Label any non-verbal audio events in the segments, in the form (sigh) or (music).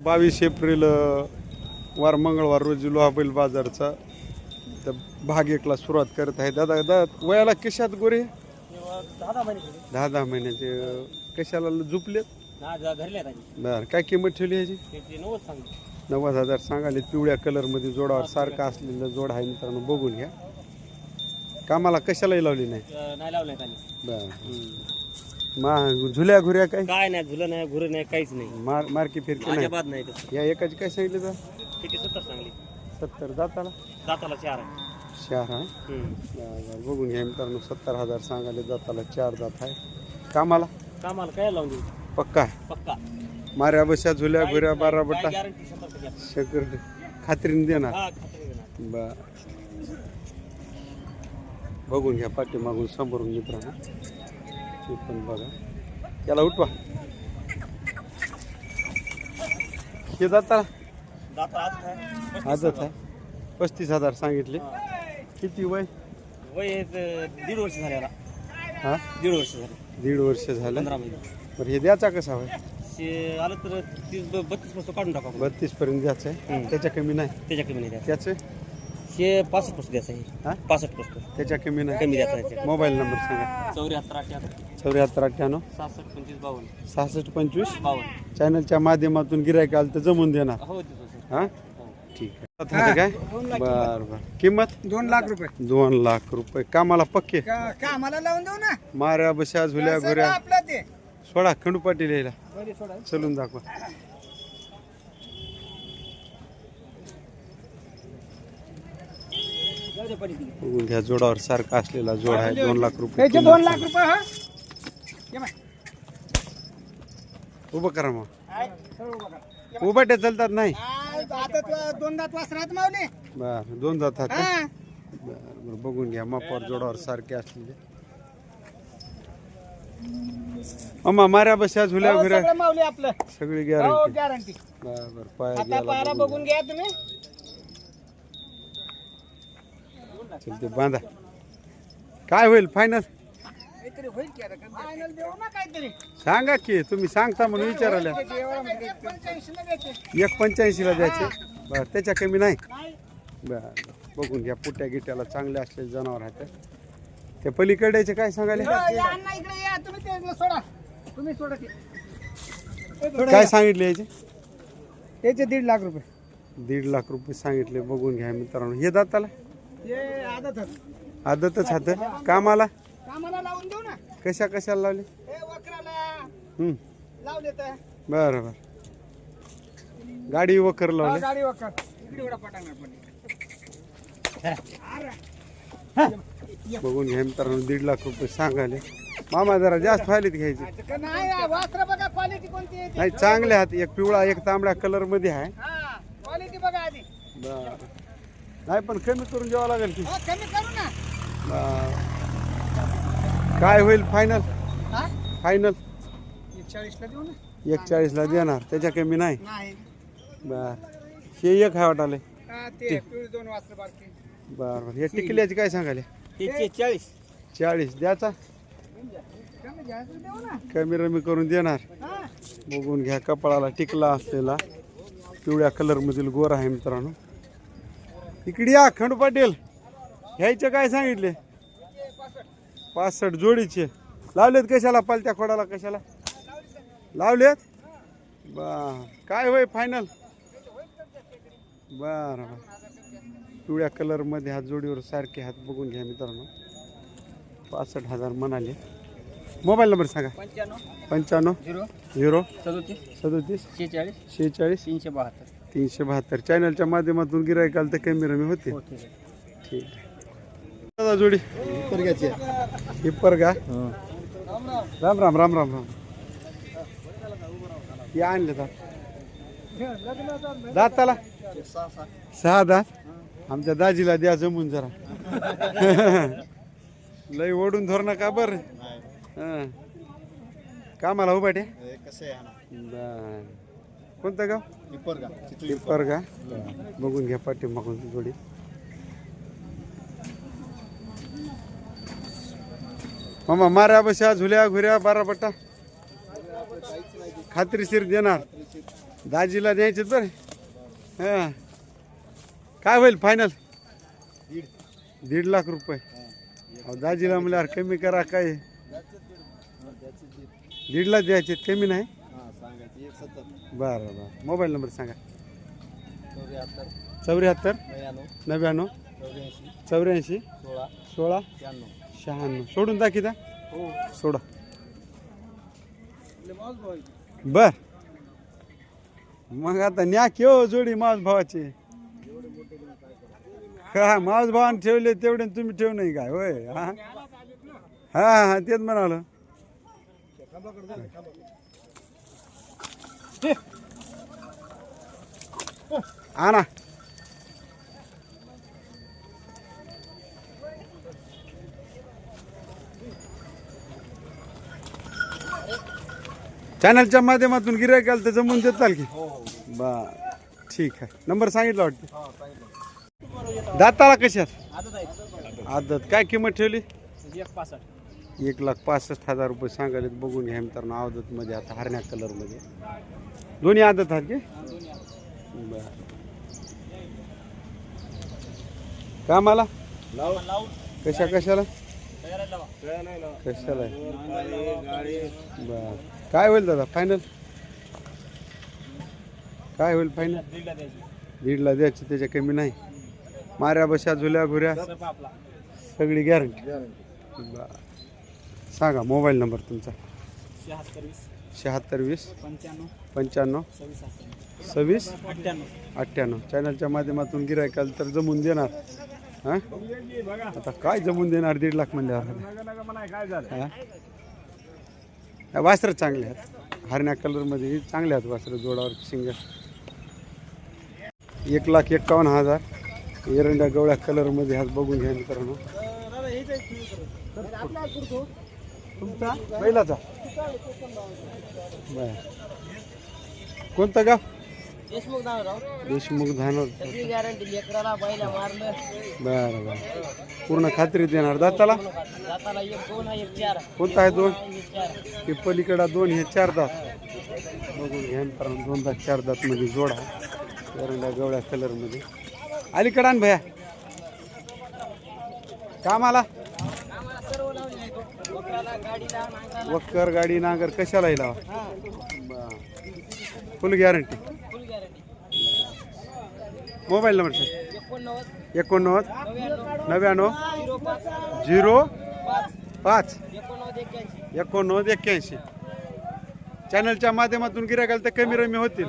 बावीस एप्रिल वार मंगळवार रोजी लोहाबैल बाजारचा तर भाग एकला सुरुवात करत आहे. दादा दादा वयाला कशात गोरे? दहा दहा महिन्याचे. कशाला झुपलेत? बर काय किंमत ठेवली ह्याची? नव्वद हजार सांगाले पिवळ्या कलरमध्ये जोडावर सारखं असलेलं जोड आहे मित्रांनो बघून घ्या. कामाला कशालाही लावली नाही. बर. मा झुल्या घुऱ्या काय काय नाही झुलं नाही घुरं नाही काहीच नाही. मार मारकी फिरकी नाही. अजिबात नाही तसं. या एकाची काय सांगितलं त्याची सत्तर सांगली. सत्तर जाताला? दाताला चार आहे. चार हा? हम्म. बघून घ्या मित्रांनो सत्तर हजार सांगाले जाताला चार जात आहे. कामाला? कामाला काय लावून देऊ? पक्का आहे? पक्का. माऱ्या बशा झुल्या घुऱ्या बारा बट्टा गॅरंटी शंभर टक्के आहे. शकर खात्रीने देणार. हा खात्री देणार. बर. बघून घ्या पाठीमागून समोरून मित्रांनो. ते पण बघा. त्याला उठवा. हे जाता आजच आहे. पस्तीस हजार सांगितले. किती वय? वय हे दीड वर्ष झाले याला. हा? दीड वर्ष झाले. दीड वर्ष झालं. बरं हे द्याचा कसा शे आलं तर तीस बत्तीसपासून काढून टाका. बत्तीस पर्यंत द्यायचं आहे. त्याच्या कमी नाही. त्याच्या कमी नाही द्यायचं. त्याचं? शे पासष्टपासून द्यायचं हा? आहे पासष्टपासून त्याच्या कमी नाही. कमी द्यायचं. मोबाईल नंबर सांगा. चौऱ्याहत्तर अठ्याहत्तर. चौऱ्याहत्तर अठ्ठ्याण्णव. सहासष्ट पंचवीस बावन्न. सहासष्ट पंचवीस. बावन्न. चॅनलच्या माध्यमातून गिरायक आलं तर जमून देणार. हो देतो सर हा? हो. ठीक आहे. काय? बर बर. किंमत? दोन लाख रुपये. दोन लाख रुपये. कामाला पक्के? का- कामाला लावून देऊ ना. माऱ्या बशा झुल्या सगळं घुऱ्या. आपलं ते. सोडा खंडू पाटील यायला. चलून दाखवा. बघून घ्या जोडावर सारखा असलेला जोड आहे. दोन लाख रुपये त्याचे किंमत. दोन लाख. रुपये हा. उभं करा मग. उभाट्या चालतात नाही. आता दोन दात वासरात मावले बर दोन जातात? हा. बर बर बघून घ्या मापावर जोडावर सारखे असलेले. अम्मा माऱ्या बशा झुल्या हो, सगळं मावले आपलं. सगळी हो गॅरंटी गॅरंटी बर बर पाया आता पायरा बघून. घ्या तुम्ही. घ्या. चल ते बांधा. काय होईल फायनल काहीतरी होईल की आता फायनल देऊ ना काहीतरी. सांगा की तुम्ही सांगता म्हणून विचारल्या पंच्याऐंशीला द्यायचे. एक पंच्याऐंशीला द्यायचे. बर त्याच्या कमी नाही? नाही. बर. बघून घ्या पुट्या गिट्याला चांगले असलेले जनावर आहेत ते. पलीकडेचे काय सांगाले हो, या अण्णा इकडे या. तुम्ही ते सोडा. तुम्ही सोडा ते. काय सांगितले याचे? त्याचे दीड लाख रुपये. दीड लाख रुपये सांगितले बघून घ्या मित्रांनो. हे दाताला? हे आदत आदतच हात. कामाला? कामाला लावून देऊ ना. कशा कशाला लावले? हे वक्राला. हम्म. लावले तर. बरं बरं. गाडी वकर हा, लावले. गाडी वक्र. इकडे एवढा पटांगण पण बघून घ्या मित्रांनो दीड लाख रुपये सांगाले मामा जरा जास्त फायलीत घ्यायचे. नाही वास्त्र बघा क्वालिटी कोणती आहे ती. नाही चांगले आहेत. एक पिवळा एक तांबड्या कलरमध्ये आहे. हा क्वालिटी बघा आधी. बरं. नाही पण कमी करून द्यावं लागेल की. हो कमी करू ना. बरं. काय होईल फायनल हा? फायनल एक चाळीसला देऊ ना. एक चाळीसला देणार. त्याच्या कमी नाही? नाही. बर. हे एक आहे वाटाले. हा, ते पिवळी दोन बारकी. बरं बरं. हे टिकल्याची काय सांगाले चाळीस चाळीस. द्याचा? कमी जास्त देऊ ना. कमी रमी करून देणार. हा. बघून घ्या कपाळाला टिकला असलेला पिवळ्या कलरमधील गोर आहे मित्रांनो. इकडे या खंडू पाटील. ह्याचे काय सांगितले? पासष्ट जोडीचे. लावलेत कशाला? पालत्या खोडाला कशाला? लावलेत? बर. काय होय फायनल बर पिवळ्या कलरमध्ये हात जोडीवर सारखे हात बघून घ्या मित्रांनो. पासष्ट हजार म्हणाले. मोबाईल नंबर सांगा. पंच्याण्णव. झिरो. झिरो. सदोतीस. सदोतीस. शेहेचाळीस. शेहेचाळीस. तीनशे बहात्तर. तीनशे बहात्तर. चॅनलच्या माध्यमातून गिरायकाल तर कमी रमी होते. ठीक आहे. दादा जोडी. हिप्पर का? राम राम राम राम राम. या आणले दात. दाताला सहा दात. आमच्या दाजीला द्या जमून जरा. (laughs) लय ओढून धोर नका बर? कामाला उभा टे कोणतं गाव? पिप्पर का बघून घ्या पाठी मागून जोडी मामा माऱ्या बशा झुल्या घुऱ्या बारा पट्टा खात्रीशीर देणार. दाजीला द्यायचे तर. हां. काय होईल फायनल दीड लाख रुपये. अहो, दाजीला म्हणल्यावर कमी करा काय दीडला द्यायचे कमी नाही? बरं बरं. मोबाईल नंबर सांगा. चौऱ्याहत्तर नव्याण्णव चौऱ्याऐंशी सोळा शहाण्णव. सोडून दाखी दा सोडा. बर. मग आता न्या केव जोडी माज भावाची. हा माज भावाने ठेवले तेवढे तुम्ही ठेवू नाही काय? होय हा? हा हा तेच म्हणाल. आणा. चॅनलच्या माध्यमातून गिरायक आलं तर जमून देताल की बर ठीक आहे. नंबर सांगितला वाटतं? दाताला कशात आदत काय किंमत ठेवली? एक लाख पासष्ट हजार रुपये सांगायला बघून घ्या मित्रांनो आदत मध्ये आता हरण्या कलरमध्ये दोन्ही आदत आहेत की? बर. कामाला? कशा कशाला? कशाला बर. काय होईल दादा? फायनल काय होईल फायनल दीडला द्यायची त्याच्या कमी नाही. माऱ्या बशा झुल्या घुऱ्या सगळी गॅरंटी सांगा मोबाईल नंबर तुमचा. शहात्तर वीस पंच्याण्णव सव्वीस अठ्ठ्याण्णव. चॅनलच्या माध्यमातून गिरायकाल तर जमून देणार. हां? आता काय जमून देणार दीड लाख म्हणल्यावर? काय झालं वासरं चांगले आहेत. हरण्या कलरमध्ये चांगले आहेत वासरं जोडावर सिंगल एक लाख एक्कावन्न हजार. एरंड्या गवळ्या कलरमध्ये ह्यात बघून घ्या मित्रांनो. तुमचा? बैलाचा? बर. कोणतं गाव? देशमुख राव देशमुख धानोर सगळी गॅरंटी लेकराला बैला मारलं. बरं बरं. पूर्ण खात्री देणार. दाताला? जाताला एक दोन आहे एक चार. कोणता आहे दोन? एक चार. हे पलीकडा दोन हे चार दात. बघून घ्या मित्रांनो दोन दात चार दात मध्ये जोडा. एरंडा गवळ्या कलरमध्ये अलीकडा आण भया. कामाला? आम्हाला सर्व लावले तो. गाडीला नांगराला वक्कर गाडी नांगर कशाला लावा. हा. Full guarantee mobile number sir. एकोणनव्वद नव्याण्णव झिरो पाच. एकोणनव्वद एक्क्याऐंशी. चॅनलच्या माध्यमातून गिरायकाल तर कमी रमी होतील.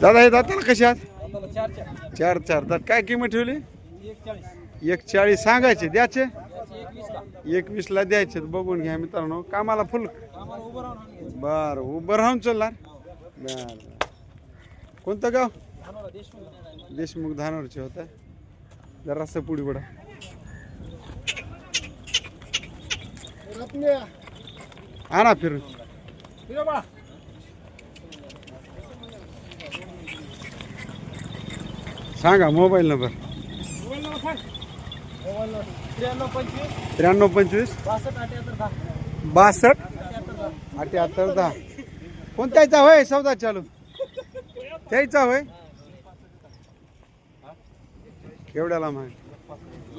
दादा हे दाताला कशा आहात? चार चार. दात काय किंमत ठेवली? एक चाळीस सांगायचे द्याचे एकवीसला द्यायचे. बघून घ्या मित्रांनो. कामाला फुल. बरं उभं राहून आणायचं. बर. चालणार कोणतं गाव? देशमुख धानोरचे होतं. जरासं पुढे बडा आणा फिरून. सांगा मोबाईल नंबर. त्र्याण्णव पंचवीस. बासष्ट दहा. अठ्याहत्तर दहा. कोणत्याचा होय? सौदा चालू. त्याचा होय? केवढ्याला माग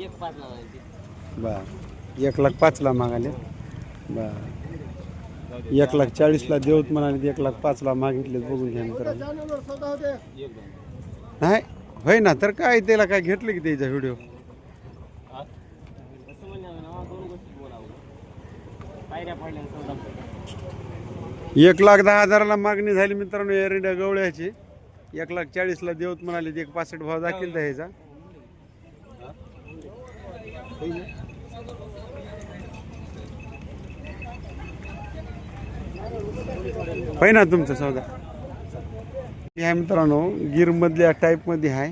एक पाच लावा बर. एक लाख पाचला मागाले बर. एक लाख चाळीसला देऊत म्हणाले एक लाख पाचला मागितले बघून घ्या मित्रांनो. नाही होय ना तर काय त्याला काय घेतलं की त्याचा व्हिडिओ एक लाख दहा हजाराला मागणी झाली मित्रांनो एरंड्या गवळ्याची. एक लाख चाळीसला देऊत म्हणाले एक पासष्ट भाव दाखील द्यायचा. होय ना तुमचा सौदा. हे आहे मित्रांनो गिर मधल्या टाईपमध्ये आहे.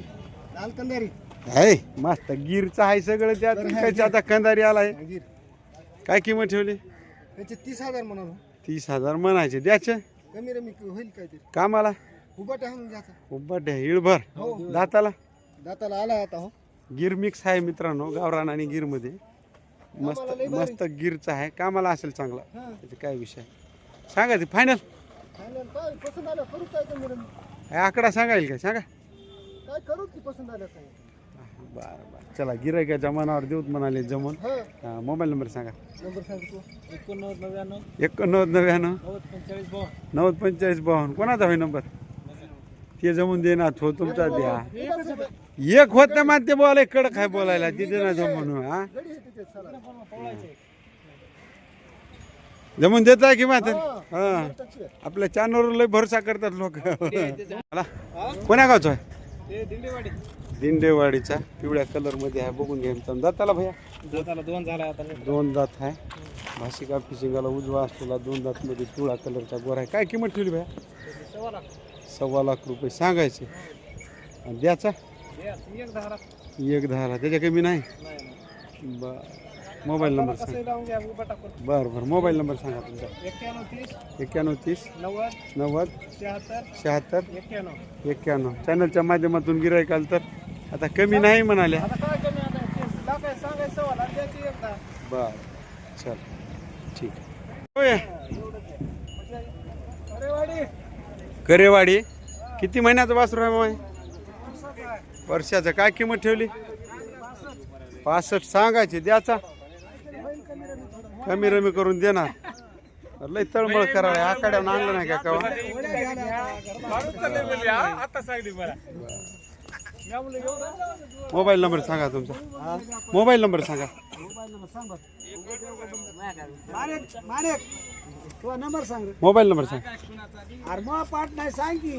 लाल कंदारी. आहे? मस्त. गिरचं आहे सगळं त्यात. त्याच्या आता कंदारी आलाय. काय किंमत ठेवली? त्याचे तीस हजार म्हणालो. तीस हजार म्हणायचे. द्याचे कमी रमी होईल काय कामाला? उभा टाकून घ्यायचा उब्बट आहे इळभर दाताला? दाताला आला आता हो. गिर मिक्स आहे मित्रांनो गावरान आणि गिरमध्ये. मस्त मस्त गिरचा आहे. कामाला असेल चांगला. त्याचे काय विषय सांगा ते फायनल आकडा सांगा येईल का सांगा. काय करू की पसंत आलं काय? बरं बरं. चला गिरायकाच्या मनावर देऊत म्हणाले जमून. हा. मोबाईल नंबर सांगा. एकोणनव्वद नव्याण्णव. एकोणनव्वद नव्याण्णव. नव्वद पंचेचाळीस बावन्न नव्वद पंचेचाळीस बावन्न कोणाचा होय नंबर ते जमून देणार हो तुमचा द्या. एक होत नाही मानते बोलाय कडक आहे बोलायला. तिथे ना जमून हा? जमून देत आहे की मात हा. आपल्या चॅनलवर लय भरोसा करतात लोक. कोण्या गावचा आहे? दिंडेवाडीचा. पिवळ्या कलरमध्ये आहे. बघून घ्या दाताला भैया? दाताला दोन झाला दोन दात आहे. भाशिका फिशिंगाला उजवा असलेला दोन दात मध्ये पिवळा कलरचा गोरा आहे. काय किंमत ठेवली भैया? सव्वा लाख सव्वा लाख रुपये. सांगायचे. आणि द्याचा एक दहाला. त्याच्या कमी नाही? बर. मोबाईल नंबर सांगा. बरं बरं. मोबाईल नंबर सांगा तुमचा. एक्क्याण्णव तीस नव्वद शहात्तर एक्क्याण्णव. चॅनलच्या माध्यमातून गिरायकाल तर? आता कमी नाही म्हणाले आता काय कमी आता? ते लाखाय सांगायचं सव्वा लाख द्यायची एक दहा बर. चल. ठीक. करेवाडी. किती महिन्याचं वासरू आहे माय वर्षाचं काय किंमत ठेवली? पासष्ट सांगायची द्याचा. कमी रमी करून देणार. लय तळमळ करावं आकाड्यावर आणलं नाही का कवा? मोबाईल नंबर सांगा तुमचा. मोबाईल नंबर सांगा. मोबाईल नंबर सांगा. अरे मग पाठ नाही सांग की.